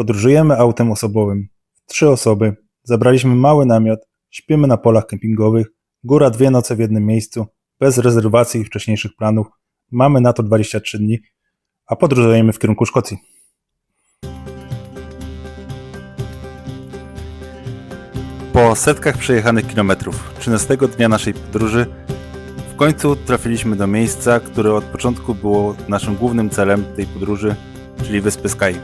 Podróżujemy autem osobowym. Trzy osoby. Zabraliśmy mały namiot. Śpimy na polach kempingowych. Góra dwie noce w jednym miejscu. Bez rezerwacji i wcześniejszych planów. Mamy na to 23 dni, a podróżujemy w kierunku Szkocji. Po setkach przejechanych kilometrów, 13 dnia naszej podróży, w końcu trafiliśmy do miejsca, które od początku było naszym głównym celem tej podróży, czyli wyspy Sky.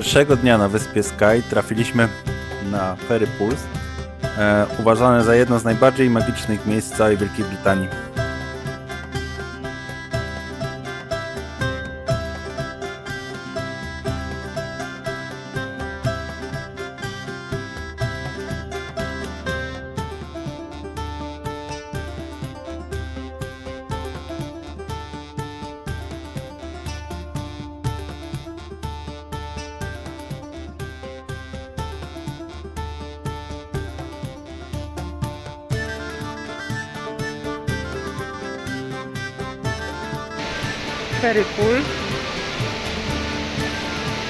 Pierwszego dnia na wyspie Sky trafiliśmy na Ferry Pulse, e, uważane za jedno z najbardziej magicznych miejsc całej Wielkiej Brytanii. Ferry.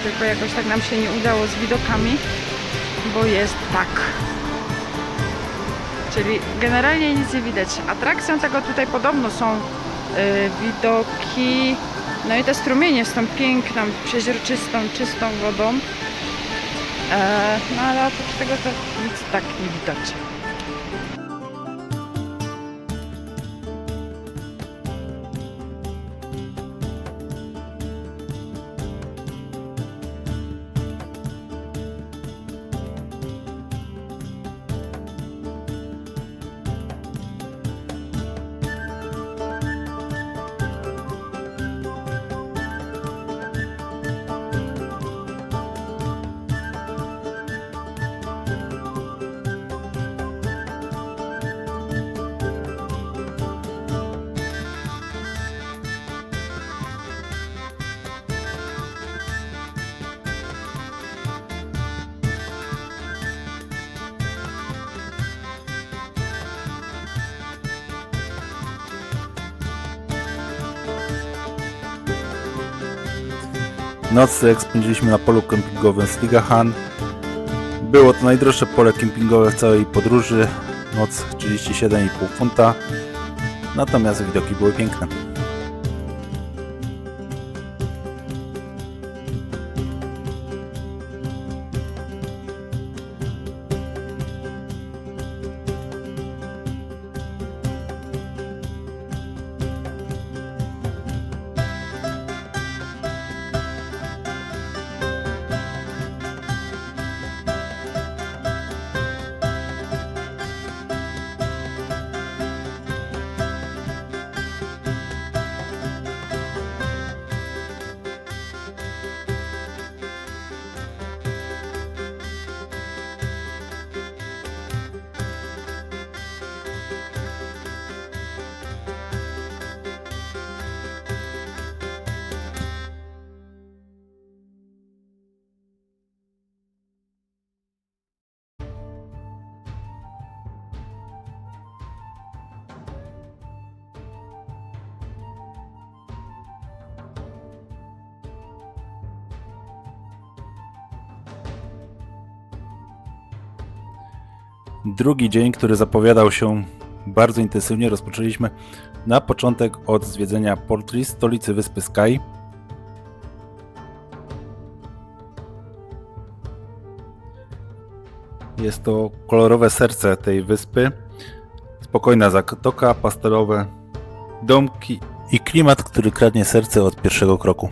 Tylko jakoś tak nam się nie udało z widokami, bo jest tak. Czyli generalnie nic nie widać. Atrakcją tego tutaj podobno są y, widoki, no i te strumienie z tą piękną, przeźroczystą, czystą wodą. E, no ale oprócz tego to nic tak nie widać. Nocleg spędziliśmy na polu kempingowym Sligahan. Było to najdroższe pole kempingowe w całej podróży. Noc 37,5 funta. Natomiast widoki były piękne. Drugi dzień, który zapowiadał się bardzo intensywnie, rozpoczęliśmy na początek od zwiedzenia Portris, stolicy wyspy Sky. Jest to kolorowe serce tej wyspy. Spokojna zatoka, pastelowe domki i klimat, który kradnie serce od pierwszego kroku.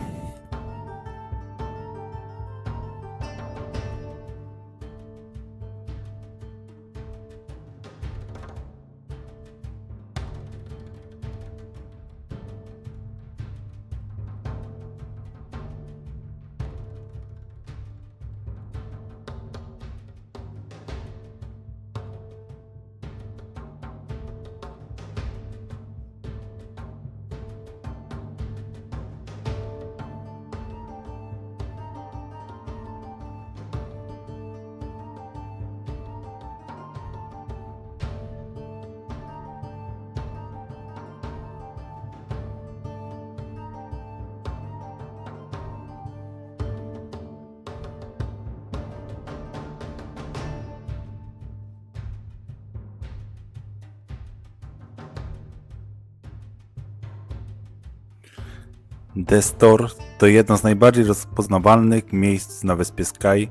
The Store to jedno z najbardziej rozpoznawalnych miejsc na wyspie Skye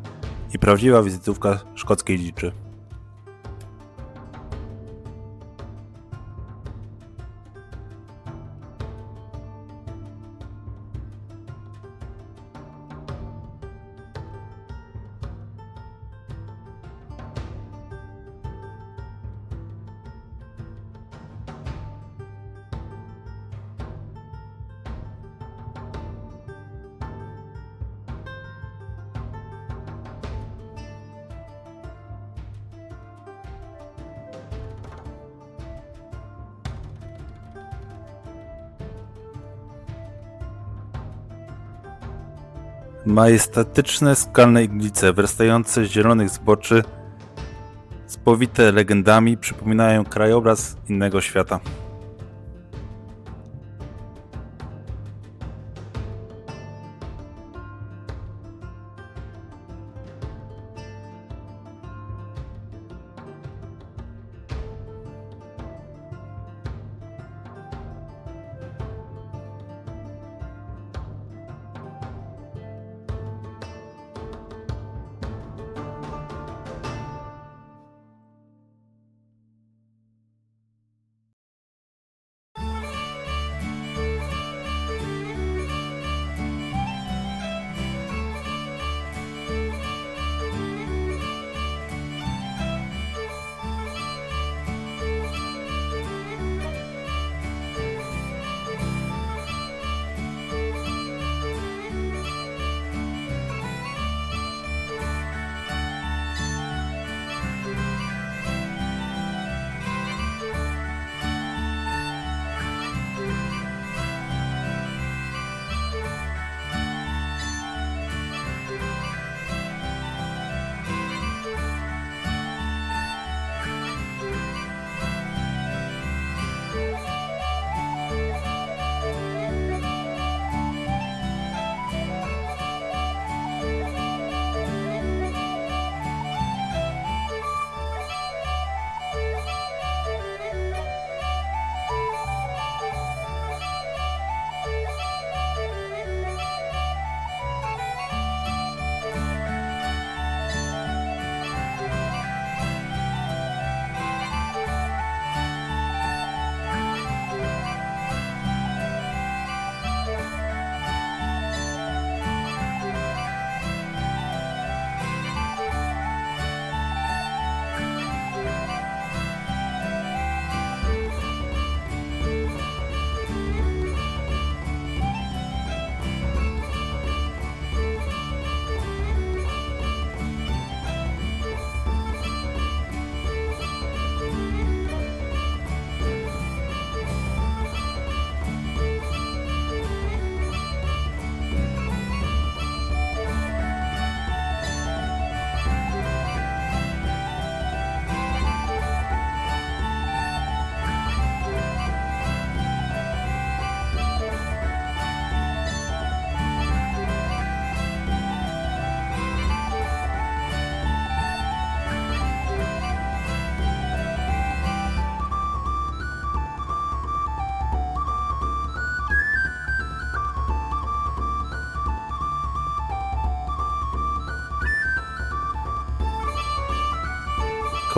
i prawdziwa wizytówka szkockiej dziczy. Majestatyczne skalne iglice wyrastające z zielonych zboczy, spowite legendami, przypominają krajobraz innego świata.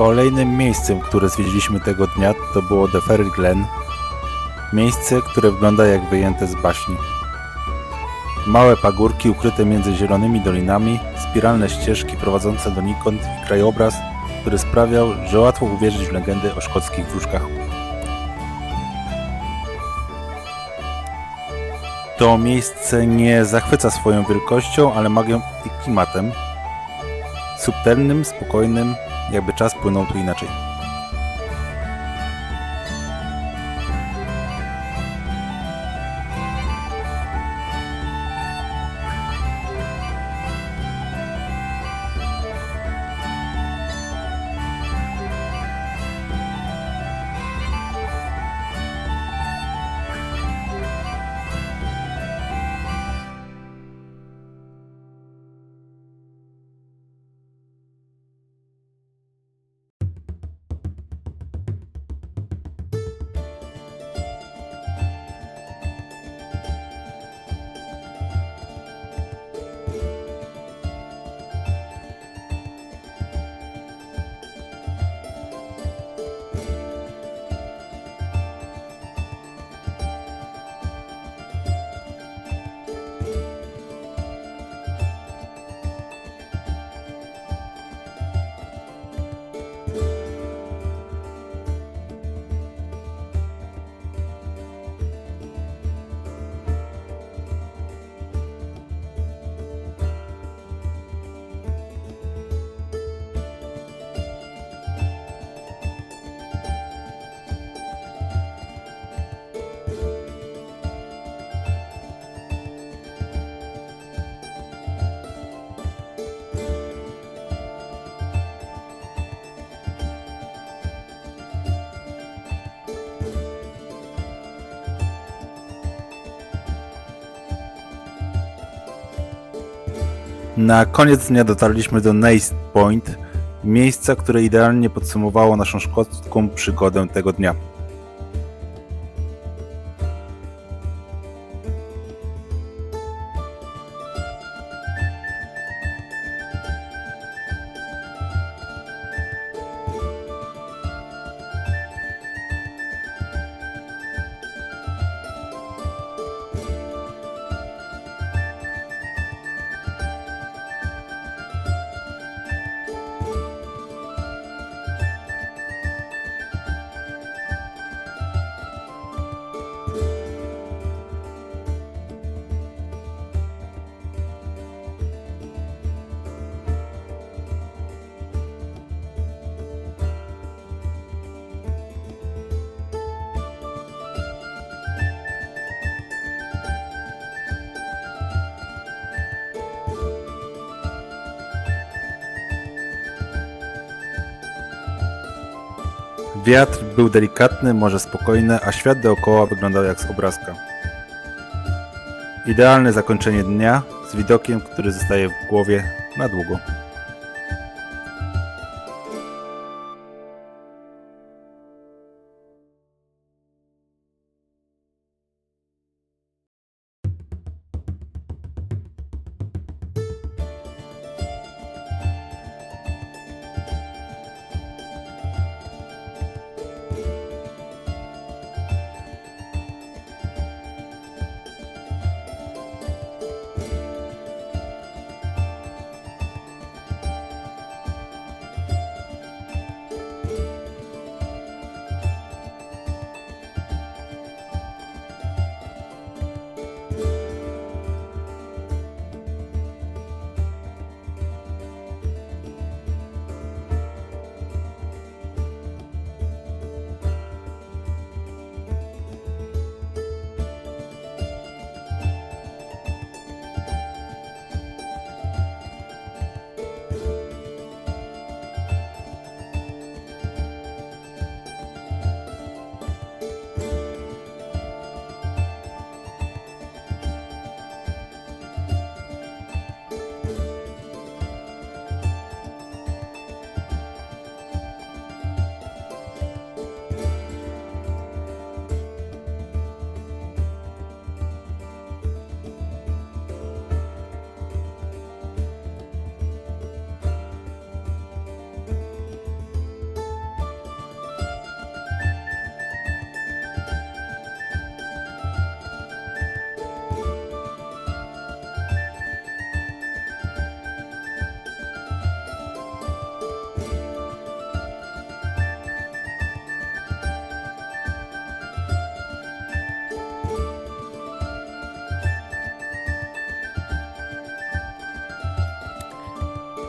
Kolejnym miejscem, które zwiedziliśmy tego dnia, to było The Ferry Glen. Miejsce, które wygląda jak wyjęte z baśni. Małe pagórki ukryte między zielonymi dolinami, spiralne ścieżki prowadzące donikąd i krajobraz, który sprawiał, że łatwo uwierzyć w legendy o szkockich wróżkach. To miejsce nie zachwyca swoją wielkością, ale magią i klimatem. Subtelnym, spokojnym, jakby czas płynął tu inaczej. Na koniec dnia dotarliśmy do Neist Point, miejsca, które idealnie podsumowało naszą szkocką przygodę tego dnia. Wiatr był delikatny, morze spokojne, a świat dookoła wyglądał jak z obrazka. Idealne zakończenie dnia z widokiem, który zostaje w głowie na długo.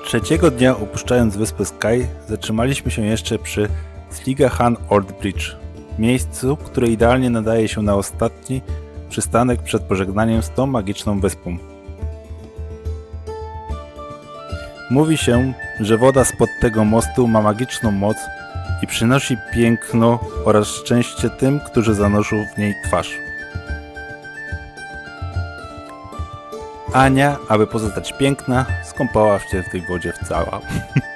Trzeciego dnia opuszczając wyspę Sky, zatrzymaliśmy się jeszcze przy Sligahan Old Bridge, miejscu, które idealnie nadaje się na ostatni przystanek przed pożegnaniem z tą magiczną wyspą. Mówi się, że woda spod tego mostu ma magiczną moc i przynosi piękno oraz szczęście tym, którzy zanoszą w niej twarz. Ania, aby pozostać piękna, skąpała się w tej wodzie w cała.